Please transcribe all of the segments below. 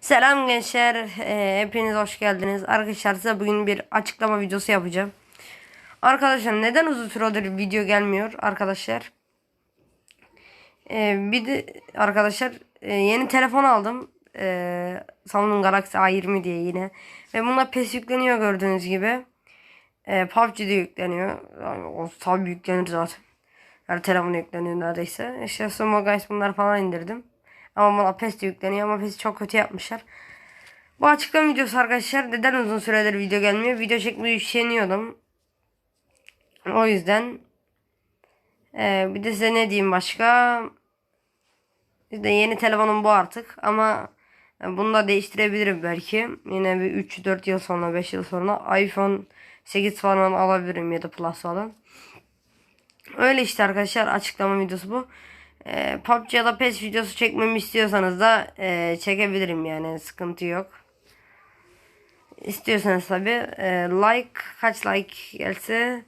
Selam gençler. Ee, hepiniz hoş geldiniz. Arkadaşlar size bugün bir açıklama videosu yapacağım. Arkadaşlar neden uzun süredir video gelmiyor arkadaşlar? Ee, bir de arkadaşlar e, yeni telefon aldım. Ee, Samsung Galaxy A20 diye yine. Ve buna PES yükleniyor gördüğünüz gibi. Ee, PUBG de yükleniyor. Yani o tabi yüklenir zaten. Her telefona yükleniyor neredeyse. İşte Sumo Guys bunlar falan indirdim. Ama bana PES de yükleniyor ama PES'i çok kötü yapmışlar. Bu açıklama videosu arkadaşlar. Neden uzun süredir video gelmiyor? Video çekmeyi üşeniyordum. O yüzden. Ee, bir de size ne diyeyim başka? İşte yeni telefonum bu artık. Ama bunu da değiştirebilirim belki. Yine bir 3-4 yıl sonra 5 yıl sonra iPhone 8 falan alabilirim ya da Plus falan. Öyle işte arkadaşlar açıklama videosu bu. Ee, PUBG ya da PES videosu çekmemi istiyorsanız da e, çekebilirim yani sıkıntı yok. İstiyorsanız tabi like kaç like gelse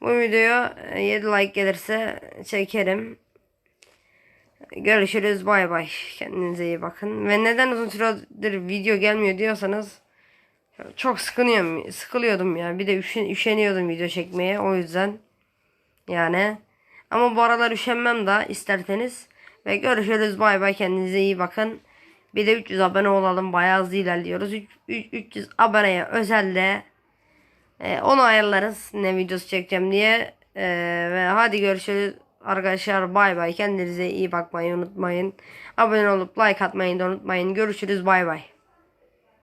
bu videoya e, 7 like gelirse çekerim. Görüşürüz bay bay. Kendinize iyi bakın. Ve neden uzun süredir video gelmiyor diyorsanız çok sıkılıyorum, sıkılıyordum ya. Bir de üşen, üşeniyordum video çekmeye o yüzden. Yani ama bu aralar üşenmem da isterseniz. Ve görüşürüz bay bay kendinize iyi bakın. Bir de 300 abone olalım bayağı hızlı ilerliyoruz. 300 aboneye özelde e, onu ayarlarız ne videosu çekeceğim diye. E, ve hadi görüşürüz arkadaşlar bay bay kendinize iyi bakmayı unutmayın. Abone olup like atmayı da unutmayın. Görüşürüz bay bay.